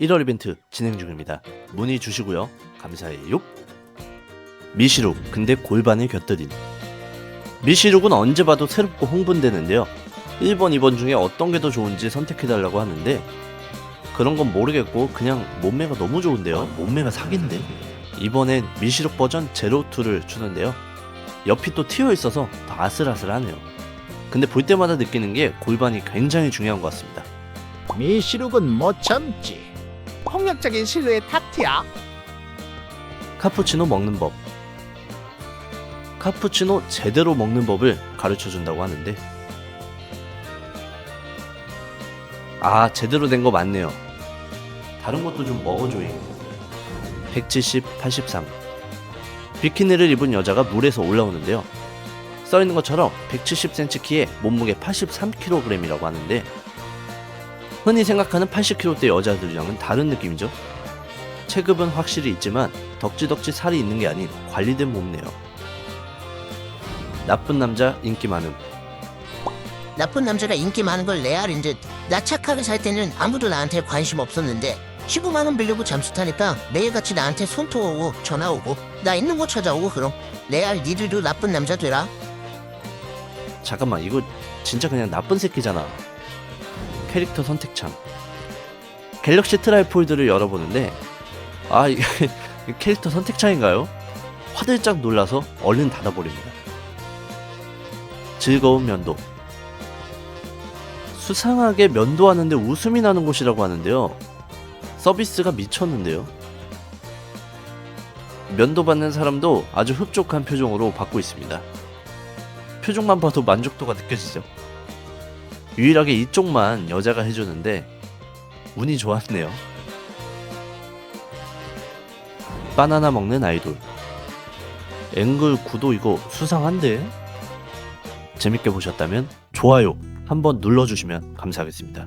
1월 이벤트 진행 중입니다. 문의 주시고요. 감사해요. 미시룩 근데 골반을 곁들인 미시룩은 언제 봐도 새롭고 흥분되는데요. 1번, 2번 중에 어떤 게 더 좋은지 선택해달라고 하는데 그런 건 모르겠고 그냥 몸매가 너무 좋은데요. 몸매가 사기인데 이번엔 미시룩 버전 제로2를 주는데요. 옆이 또 트여 있어서 더 아슬아슬하네요. 근데 볼 때마다 느끼는 게 골반이 굉장히 중요한 것 같습니다. 미시룩은 못 참지. 폭력적인 실루엣 탑티야. 카푸치노 먹는 법. 카푸치노 제대로 먹는 법을 가르쳐 준다고 하는데 아 제대로 된 거 맞네요. 다른 것도 좀 먹어줘잉. 170, 83. 비키니를 입은 여자가 물에서 올라오는데요. 써 있는 것처럼 170cm 키에 몸무게 83kg이라고 하는데 흔히 생각하는 80kg대 여자들이랑은 다른 느낌이죠. 체급은 확실히 있지만 덕지덕지 살이 있는 게 아닌 관리된 몸매요. 나쁜 남자 인기 많음. 나쁜 남자가 인기 많은 걸 레알인 듯. 나 착하게 살 때는 아무도 나한테 관심 없었는데 15만 원 빌려고 잠수 타니까 매일같이 나한테 손톱 오고 전화 오고 나 있는 곳 찾아오고 그럼 레알 니들도 나쁜 남자 되라. 잠깐만 이거 진짜 그냥 나쁜 새끼잖아. 캐릭터 선택 창. 갤럭시 트라이 폴드를 열어보는데 아 이게 캐릭터 선택 창인가요? 화들짝 놀라서 얼른 닫아버립니다. 즐거운 면도. 수상하게 면도하는데 웃음이 나는 곳이라고 하는데요. 서비스가 미쳤는데요. 면도 받는 사람도 아주 흡족한 표정으로 받고 있습니다. 표정만 봐도 만족도가 느껴지죠. 유일하게 이쪽만 여자가 해주는데 운이 좋았네요. 바나나 먹는 아이돌. 앵글 구도 이거 수상한데? 재밌게 보셨다면 좋아요 한번 눌러주시면 감사하겠습니다.